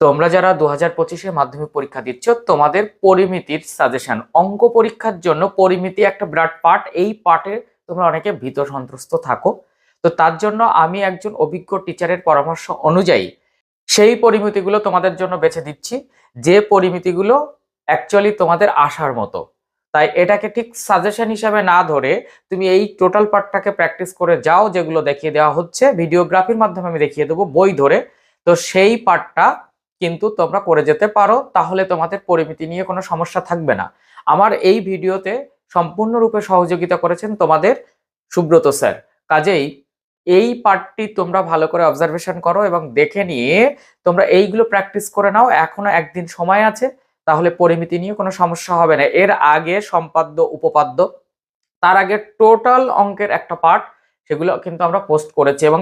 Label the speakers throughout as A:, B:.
A: তোমরা যারা দু হাজার পঁচিশে মাধ্যমিক পরীক্ষা দিচ্ছ, তোমাদের পরিমিতির সাজেশন অঙ্ক পরীক্ষার জন্য পরিমিতি একটা বিরাট পার্ট এই পার্টে তোমরা অনেকে ভীত সন্ত্রস্ত থাকো। তো তার জন্য আমি একজন অভিজ্ঞ টিচারের পরামর্শ অনুযায়ী সেই পরিমিতিগুলো তোমাদের জন্য বেছে দিচ্ছি। যে পরিমিতিগুলো অ্যাকচুয়ালি তোমাদের আসার মতো। তাই এটাকে ঠিক সাজেশন হিসাবে না ধরে তুমি এই টোটাল পার্টটাকে প্র্যাকটিস করে যাও, যেগুলো দেখিয়ে দেওয়া হচ্ছে। ভিডিওগ্রাফির মাধ্যমে আমি দেখিয়ে দেবো, বই ধরে। তো সেই পার্টটা কিন্তু তোমরা করে যেতে পারো, তাহলে তোমাদের পরিমিতি নিয়ে কোনো সমস্যা থাকবে না। আমার এই ভিডিওতে সম্পূর্ণরূপে সহযোগিতা করেছেন তোমাদের সুব্রত স্যার। কাজেই এই পার্টটি তোমরা ভালো করে অবজারভেশন করো এবং দেখে নিয়ে তোমরা এইগুলো প্র্যাকটিস করে নাও, এখনও একদিন সময় আছে, তাহলে পরিমিতি নিয়ে কোনো সমস্যা হবে না। এর আগে সম্পাদ্য, উপপাদ্য, তার আগে টোটাল অঙ্কের একটা পার্ট সেগুলো কিন্তু আমরা পোস্ট করেছি এবং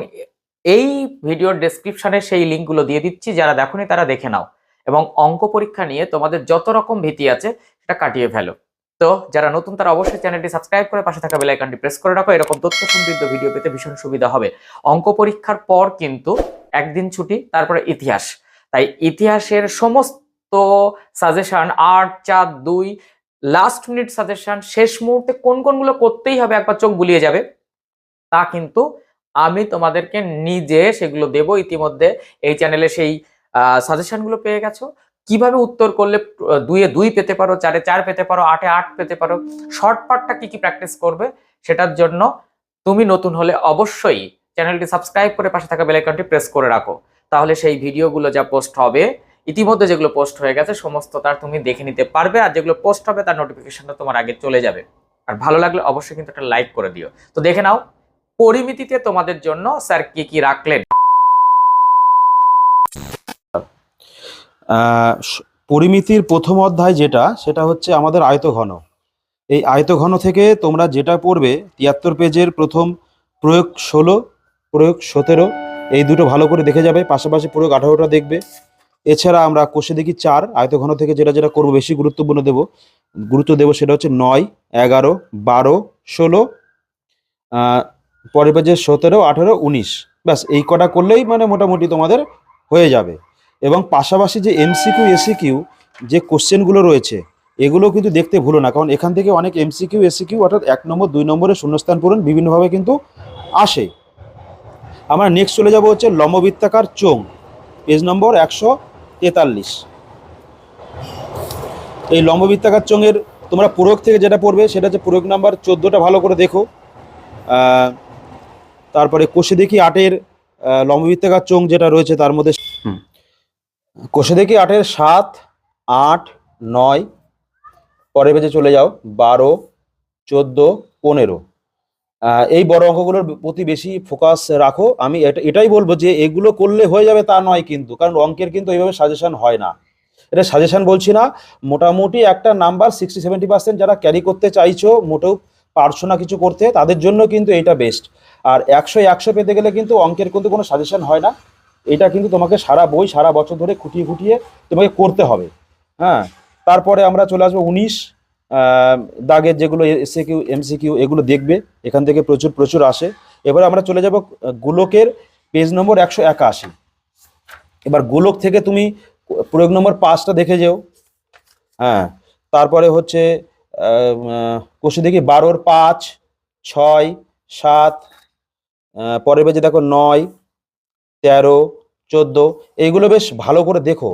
A: এই ভিডিওর ডেসক্রিপশনে সেই লিঙ্কগুলো দিয়ে দিচ্ছি, যারা দেখোনি তারা দেখে নাও। এবং অঙ্ক পরীক্ষা নিয়ে তোমাদের যত রকম ভীতি আছে, সেটা কাটিয়ে ফেলো। তো যারা নতুন, তারা অবশ্যই চ্যানেলটি সাবস্ক্রাইব করে পাশে থাকা বেল আইকনটি প্রেস করে রাখো, এরকম তথ্য সমৃদ্ধ ভিডিও পেতে ভীষণ সুবিধা হবে। অঙ্ক পরীক্ষার পর কিন্তু একদিন ছুটি, তারপরে ইতিহাস। তাই ইতিহাসের সমস্ত সাজেশন আট, চার, দুই লাস্ট মিনিট সাজেশন শেষ মুহূর্তে কোন কোনগুলো করতেই হবে, একবার চোখ বুলিয়ে যাবে, তা কিন্তু আমি তোমাদেরকে নিজে সেগুলো দেব ইতিমধ্যে। এই চ্যানেলে সেই সাজেশনগুলো পেয়ে গেছো। কীভাবে উত্তর করলে দুইয়ে দুই পেতে পারো, চারে চার পেতে পারো, আটে আট পেতে পারো শর্ট পার্টটা কি কি প্র্যাকটিস করবে সেটার জন্য তুমি নতুন হলে অবশ্যই চ্যানেলটি সাবস্ক্রাইব করে পাশে থাকা বেল আইকনটি প্রেস করে রাখো। তাহলে সেই ভিডিওগুলো যা পোস্ট হবে, ইতিমধ্যে যেগুলো পোস্ট হয়ে গেছে সমস্ত তার তুমি দেখে নিতে পারবে আর যেগুলো পোস্ট হবে তার নোটিফিকেশনটা তোমার আগে চলে যাবে। আর ভালো লাগলে অবশ্যই কিন্তু একটা লাইক করে দিও। তো দেখে নাও পরিমিতিতে তোমাদের জন্য স্যার কি কি রাখলেন?
B: পরিমিতির প্রথম অধ্যায় যেটা, সেটা হচ্ছে আমাদের আয়তঘন। এই আয়তঘন থেকে তোমরা যেটা পড়বে, তিয়াত্তর পেজের প্রথম প্রয়োগ ষোলো, প্রয়োগ সতেরো, এই দুটো ভালো করে দেখে যাবে, পাশাপাশি প্রয়োগ আঠারোটা দেখবে। এছাড়া আমরা কোষে দেখি চার, আয়তঘন থেকে যেটা যেটা করব, বেশি গুরুত্বপূর্ণ দেব। গুরুত্ব দেবো সেটা হচ্ছে নয়, এগারো, বারো, ষোলো পরের পেজে সতেরো, আঠেরো, উনিশ। ব্যাস, এই কটা করলেই মানে মোটামুটি তোমাদের হয়ে যাবে। এবং পাশাপাশি যে এমসিকিউ এসিকিউ যে কোশ্চেনগুলো রয়েছে, এগুলো কিন্তু দেখতে ভুলো না। কারণ এখান থেকে অনেক এমসিকিউ এসিকিউ অর্থাৎ এক নম্বর, দুই নম্বরের শূন্যস্থান পূরণ বিভিন্নভাবে কিন্তু আসে। আমরা নেক্সট চলে যাব হচ্ছে লম্ববৃত্তাকার চোং পেজ নম্বর একশো তেতাল্লিশ। এই লম্ববৃত্তাকার চোঙের তোমরা প্রয়োগ থেকে যেটা পড়বে, সেটা হচ্ছে প্রয়োগ নাম্বার চোদ্দোটা ভালো করে দেখো। তারপরে কোষে দেখি আটের লম্ববৃত্তাকার চোং যেটা রয়েছে তার মধ্যে কোষে দেখি আটের সাত আট নয় পরের পেজে চলে যাও বারো চোদ্দ পনেরো। এই বড় অঙ্কগুলোর প্রতি বেশি ফোকাস রাখো। আমি এটা এটাই বলব যে এগুলো করলে হয়ে যাবে তা নয় কিন্তু কারণ অঙ্কের কিন্তু এইভাবে সাজেশন হয় না। এটা সাজেশন বলছি না মোটামুটি একটা নাম্বার সিক্সটি সেভেন্টি পার্সেন্ট যারা ক্যারি করতে চাইছো মোটেও পারছ না কিছু করতে, তাদের জন্য কিন্তু এটা বেস্ট আর একশো একশো পেতে গেলে কিন্তু অঙ্কের কিন্তু কোনো সাজেশন হয় না। এটা কিন্তু তোমাকে সারা বই, সারা বছর ধরে খুঁটিয়ে খুঁটিয়ে তোমাকে করতে হবে। হ্যাঁ তারপরে আমরা চলে আসব উনিশ। দাগের যেগুলো এসে কিউ এমসি কিউ এগুলো দেখবে। এখান থেকে প্রচুর প্রচুর আসে। এবার আমরা চলে যাব গোলকের পেজ নম্বর একশো একাশি। এবার গোলক থেকে তুমি প্রয়োগ নম্বর পাঁচটা দেখে যেও। হ্যাঁ তারপরে হচ্ছে কোষে দেখি, বারোর পাঁচ, ছয়, সাত পরের পেজে দেখো নয়, তেরো, চোদ্দ, এইগুলো বেশ ভালো করে দেখো।